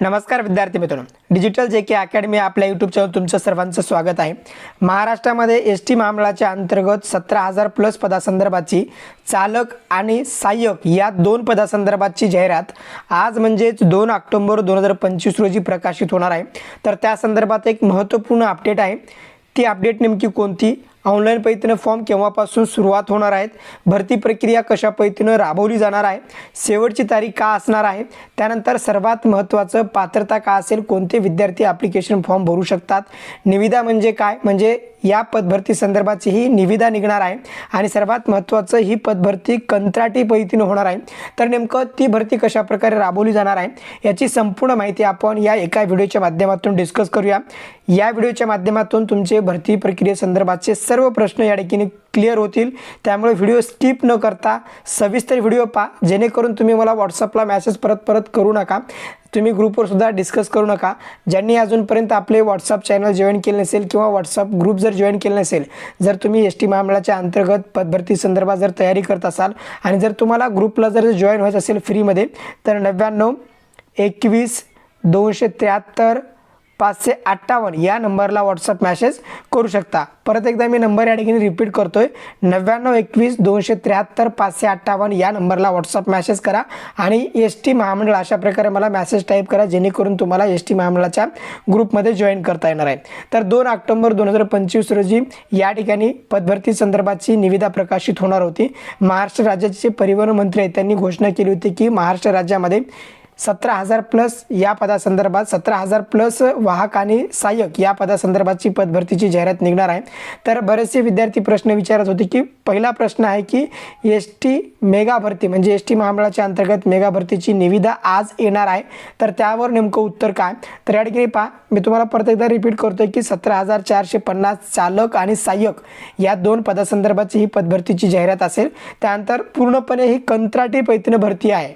नमस्कार विद्यार्थी मित्रांनो. डिजिटल जे के अकॅडमी आपल्या यूट्यूब चॅनल तुमचं सर्वांचं स्वागत आहे. महाराष्ट्रामध्ये एस टी महामंडळाच्या अंतर्गत सतरा हजार प्लस पदासंदर्भाची चालक आणि सहाय्यक या दोन पदासंदर्भाची जाहिरात आज म्हणजेच दोन ऑक्टोंबर दोन हजार पंचवीस रोजी प्रकाशित होणार आहे. तर त्या संदर्भात एक महत्त्वपूर्ण अपडेट आहे. ती अपडेट नेमकी कोणती? ऑनलाईन पद्धतीनं फॉर्म केव्हापासून सुरुवात होणार आहेत? भरती प्रक्रिया कशा पद्धतीनं राबवली जाणार आहे? शेवटची तारीख का असणार आहे? त्यानंतर सर्वात महत्त्वाचं पात्रता का असेल? कोणते विद्यार्थी ॲप्लिकेशन फॉर्म भरू शकतात? निविदा म्हणजे काय? म्हणजे या पदभरती संदर्भाची ही निविदा निघणार आहे. आणि सर्वात महत्त्वाचं ही पदभरती कंत्राटी पद्धतीनं होणार आहे. तर नेमकं ती भरती कशा प्रकारे राबवली जाणार आहे याची संपूर्ण माहिती आपण या एका व्हिडिओच्या माध्यमातून डिस्कस करूया. या व्हिडिओच्या माध्यमातून तुमचे भरती प्रक्रियेसंदर्भातचे सर्व प्रश्न या ठिकाणी क्लिअर होतील. त्यामुळे व्हिडिओ स्किप न करता सविस्तर व्हिडिओ पहा. जेणेकरून तुम्ही मला व्हॉट्सअपला मॅसेज परत परत करू नका. तुम्ही ग्रुपवर सुद्धा डिस्कस करू नका. ज्यांनी अजूनपर्यंत आपले व्हॉट्सअप चॅनल जॉईन केले नसेल किंवा व्हॉट्सअप ग्रुप जर जॉईन केले नसेल जर तुम्ही एस टी महामंडळाच्या अंतर्गत पदभरती संदर्भात जर तयारी करत असाल आणि जर तुम्हाला ग्रुपला जर जॉईन व्हायचं असेल फ्रीमध्ये तर नव्याण्णव एकवीस दोनशे त्र्याहत्तर पाचशे अठ्ठावन्न या नंबरला व्हॉट्सअप मॅसेज करू शकता. परत एकदा मी नंबर या ठिकाणी रिपीट करतोय. नव्याण्णव एकवीस दोनशे त्र्याहत्तर पाचशे अठ्ठावन्न या नंबरला व्हॉट्सअप मॅसेज करा आणि एस टी महामंडळ अशा प्रकारे मला मॅसेज टाईप करा जेणेकरून तुम्हाला एस टी महामंडळाच्या ग्रुपमध्ये जॉईन करता येणार आहे. तर दोन ऑक्टोबर दोन हजार पंचवीस रोजी या ठिकाणी पदभरती संदर्भाची निविदा प्रकाशित होणार होती. महाराष्ट्र राज्याचे परिवहन मंत्री आहेत त्यांनी घोषणा केली होती की महाराष्ट्र राज्यामध्ये सतरा हजार प्लस या पदासंदर्भात सतरा हजार प्लस वाहक आणि सहाय्यक या पदासंदर्भातची पदभरतीची जाहिरात निघणार आहे. तर बरेचसे विद्यार्थी प्रश्न विचारत होते की पहिला प्रश्न आहे की एस टी मेगा भरती म्हणजे एस टी महामंडळाच्या अंतर्गत मेगा भरतीची निविदा आज येणार आहे. तर त्यावर नेमकं उत्तर काय? तर या ठिकाणी पहा मी तुम्हाला परत एकदा रिपीट करतो की सतरा हजार चारशे पन्नास चालक आणि सहाय्यक या दोन पदासंदर्भाची ही पदभरतीची जाहिरात असेल. त्यानंतर पूर्णपणे ही कंत्राटी पैतीनं भरती आहे.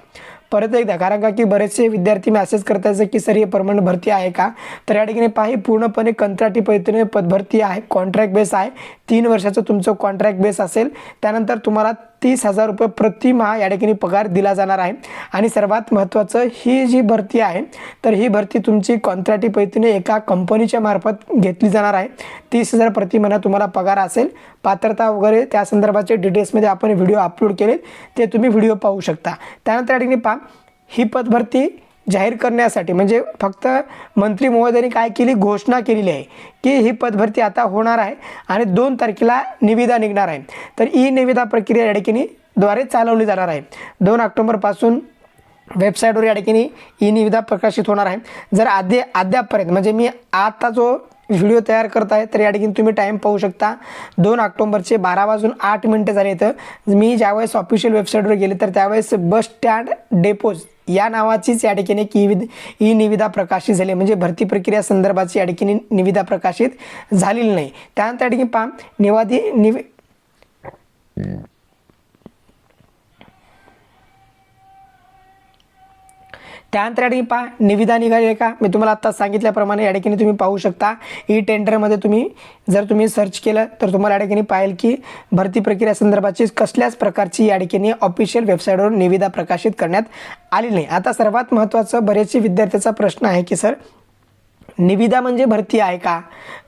परत एकदा कारण का की बरेचसे विद्यार्थी मॅसेज करतात की सर हे परमनंट भरती आहे का? तर या ठिकाणी पहा ही पूर्णपणे कंत्राटी पद्धतीने पदभरती आहे कॉन्ट्रॅक्ट बेस आहे. तीन वर्षाचं तुमचं कॉन्ट्रॅक्ट बेस असेल. त्यानंतर तुम्हाला तीस हजार रुपये प्रतिमा या ठिकाणी पगार दिला जाणार आहे. आणि सर्वात महत्त्वाचं ही जी भरती आहे तर ही भरती तुमची कॉन्ट्रॅटी पद्धतीने एका कंपनीच्या मार्फत घेतली जाणार आहे. तीस हजार प्रतिमाना तुम्हाला पगार असेल. पात्रता वगैरे त्या संदर्भाचे डिटेल्समध्ये आपण व्हिडिओ अपलोड केले ते तुम्ही व्हिडिओ पाहू शकता. त्यानंतर या ठिकाणी पहा ही पदभरती जाहीर करण्यासाठी म्हणजे फक्त मंत्री महोदयांनी काय केली घोषणा केलेली आहे की ही पदभरती आता होणार आहे आणि दोन तारखेला निविदा निघणार आहे. तर ई निविदा प्रक्रिया या ठिकाणी द्वारे चालवली जाणार आहे. दोन ऑक्टोबरपासून वेबसाईटवर या ठिकाणी ई निविदा प्रकाशित होणार आहे. जर आधी अद्यापपर्यंत म्हणजे मी आता जो व्हिडिओ तयार करत आहे तर या ठिकाणी तुम्ही टाईम पाहू शकता. दोन ऑक्टोबरचे बारा वाजून आठ मिनटं झाले तर मी ज्यावेळेस ऑफिशियल वेबसाईटवर गेले तर त्यावेळेस बस स्टँड डेपोज या नावाचीच या ठिकाणी की विद ई निविदा प्रकाशित झाली. म्हणजे भरती प्रक्रिया संदर्भाची या ठिकाणी निविदा प्रकाशित झालेली नाही. त्यानंतर या ठिकाणी पहा निवादी निवि त्यानंतर या ठिकाणी पहा निविदा निघाली आहे का? मी तुम्हाला आत्ता सांगितल्याप्रमाणे या ठिकाणी तुम्ही पाहू शकता. ई टेंडरमध्ये तुम्ही जर तुम्ही सर्च केलं तर तुम्हाला या ठिकाणी पाहिल की भरती प्रक्रिया संदर्भाची कसल्याच प्रकारची या ठिकाणी ऑफिशियल वेबसाईटवर निविदा प्रकाशित करण्यात आली नाही. आता सर्वात महत्त्वाचं बरेचसे विद्यार्थ्याचा प्रश्न आहे की सर निविदा म्हणजे भरती आहे का?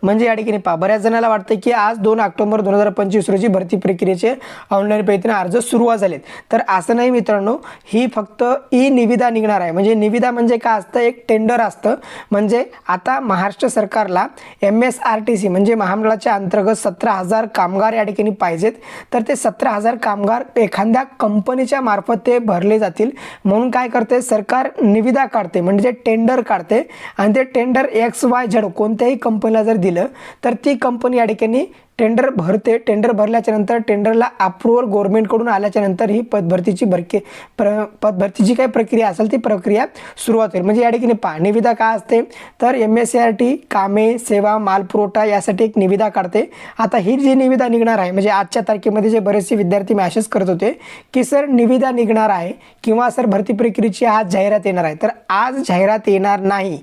म्हणजे या ठिकाणी पहा बऱ्याच जणाला वाटतं की आज दोन ऑक्टोबर दोन हजार पंचवीस रोजी भरती प्रक्रियेचे ऑनलाईन पद्धतीने अर्ज सुरुवात झालेत. तर असं नाही मित्रांनो ही फक्त ई निविदा निघणार आहे. म्हणजे निविदा म्हणजे काय असतं? एक टेंडर असतं. म्हणजे आता महाराष्ट्र सरकारला M S R T C म्हणजे महामंडळाच्या अंतर्गत सतरा हजार कामगार या ठिकाणी पाहिजेत. तर ते सतरा हजार कामगार एखाद्या कंपनीच्या मार्फत ते भरले जातील. म्हणून काय करते? सरकार निविदा काढते. म्हणजे टेंडर काढते. आणि ते टेंडर एक्स वाय झेड कोणत्याही कंपनीला जर दिलं तर ती कंपनी या ठिकाणी टेंडर भरते. टेंडर भरल्याच्यानंतर टेंडरला अप्रुव्हल गव्हर्नमेंटकडून आल्याच्यानंतर ही पदभरतीची भरके प्र पदभरतीची काय प्रक्रिया असेल ती प्रक्रिया सुरुवात होईल. म्हणजे या ठिकाणी पहा निविदा काय असते? तर M S C R T कामे सेवा मालपुरवठा यासाठी एक निविदा काढते. आता ही जी निविदा निघणार आहे म्हणजे आजच्या तारखेमध्ये जे बरेचसे विद्यार्थी मॅसेज करत होते की सर निविदा निघणार आहे किंवा सर भरती प्रक्रियेची आज जाहिरात येणार आहे तर आज जाहिरात येणार नाही.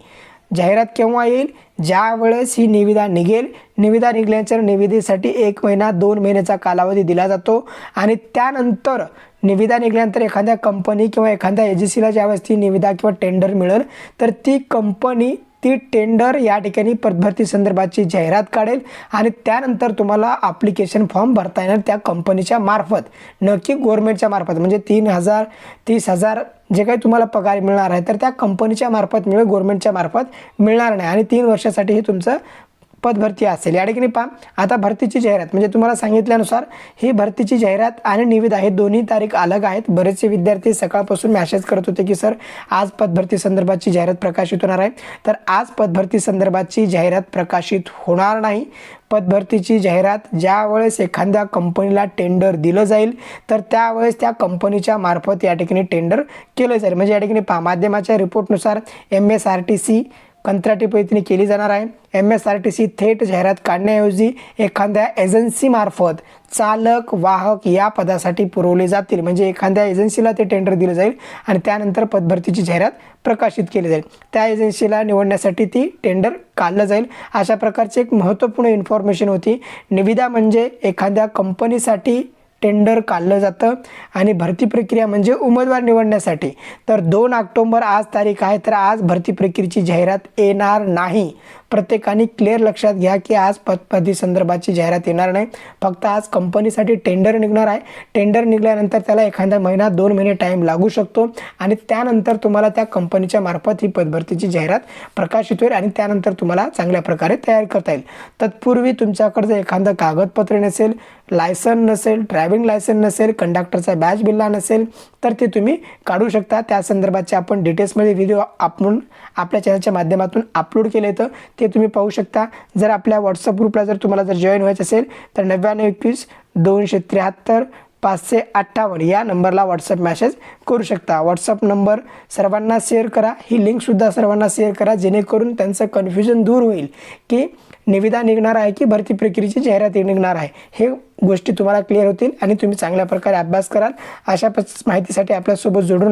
जाहिरात केव्हा येईल? ज्यावेळेस ही निविदा निघेल. निविदा निघाल्यानंतर निविदेसाठी एक महिना दोन महिन्याचा कालावधी दिला जातो. आणि त्यानंतर निविदा निघाल्यानंतर एखाद्या कंपनी किंवा एखाद्या एजन्सीला ज्यावेळेस ती निविदा किंवा टेंडर मिळेल तर ती कंपनी ती टेंडर या ठिकाणी पदभरती संदर्भाची जाहिरात काढेल आणि त्यानंतर तुम्हाला ॲप्लिकेशन फॉर्म भरता येणार त्या कंपनीच्या मार्फत. नक्की गोरमेंटच्या मार्फत म्हणजे तीन हजार तीस हजार जे काही तुम्हाला पगार मिळणार आहे तर त्या कंपनीच्या मार्फत म्हणजे मिळेल गोरमेंटच्या मार्फत मिळणार नाही. आणि तीन वर्षासाठी हे तुमचं पदभरती असेल. या ठिकाणी पहा आता भरतीची जाहिरात म्हणजे तुम्हाला सांगितल्यानुसार ही भरतीची जाहिरात आणि निविदा हे दोन्ही तारीख अलग आहेत. बरेचसे विद्यार्थी सकाळपासून मॅसेज करत होते की सर आज पदभरती संदर्भाची जाहिरात प्रकाशित होणार आहे. तर आज पदभरती संदर्भाची जाहिरात प्रकाशित होणार नाही. पदभरतीची जाहिरात ज्या वेळेस एखाद्या कंपनीला टेंडर दिलं जाईल तर त्यावेळेस त्या कंपनीच्या मार्फत या ठिकाणी टेंडर केलं जाईल. म्हणजे या ठिकाणी पहा माध्यमाच्या रिपोर्टनुसार M S R T C कंत्राटी पद्धतीने केली जाणार आहे. M S R T C थेट जाहिरात काढण्याऐवजी एखाद्या एजन्सीमार्फत चालक वाहक या पदासाठी पुरवले जातील. म्हणजे एखाद्या एजन्सीला ते टेंडर दिलं जाईल आणि त्यानंतर पदभरतीची जाहिरात प्रकाशित केली जाईल. त्या एजन्सीला निवडण्यासाठी ती टेंडर काढलं जाईल. अशा प्रकारची एक महत्त्वपूर्ण इन्फॉर्मेशन होती. निविदा म्हणजे एखाद्या कंपनीसाठी टेंडर काढलं जातं आणि भरती प्रक्रिया म्हणजे उमेदवार निवडण्यासाठी. तर दोन ऑक्टोंबर आज तारीख आहे तर आज भरती प्रक्रियेची जाहिरात येणार नाही. प्रत्येकाने क्लिअर लक्षात घ्या की आज पदपदी संदर्भाची जाहिरात येणार नाही. फक्त आज कंपनीसाठी टेंडर निघणार आहे. टेंडर निघाल्यानंतर त्याला एखादा महिना दोन महिने टाईम लागू शकतो. आणि त्यानंतर तुम्हाला त्या कंपनीच्या मार्फत ही पदभरतीची जाहिरात प्रकाशित होईल आणि त्यानंतर तुम्हाला चांगल्या प्रकारे तयार करता येईल. तत्पूर्वी तुमच्याकडे जर एखादं कागदपत्र नसेल लायसन नसेल ड्रायव्हिंग लायसन नसेल कंडक्टरचा बॅच बिल्ला नसेल तर ते तुम्ही काढू शकता. त्या संदर्भाचे आपण डिटेल्समध्ये व्हिडिओ आपण आपल्या चॅनलच्या माध्यमातून अपलोड केले तर ते तुम्ही पाहू शकता. जर आपल्या व्हॉट्सअप ग्रुपला जर तुम्हाला जर जॉईन व्हायचं असेल तर नव्याण्णव एकवीस दोनशे त्र्याहत्तर पाचशे अठ्ठावन्न या नंबरला व्हॉट्सअप मॅसेज करू शकता. व्हॉट्सअप नंबर सर्वांना शेअर करा. ही लिंकसुद्धा सर्वांना शेअर करा जेणेकरून त्यांचं कन्फ्युजन दूर होईल की निविदा निघणार आहे की भरती प्रक्रियेची जाहिरात निघणार आहे. हे गोष्टी तुम्हाला क्लिअर होतील आणि तुम्ही चांगल्या प्रकारे अभ्यास कराल. अशा माहितीसाठी आपल्यासोबत जोडून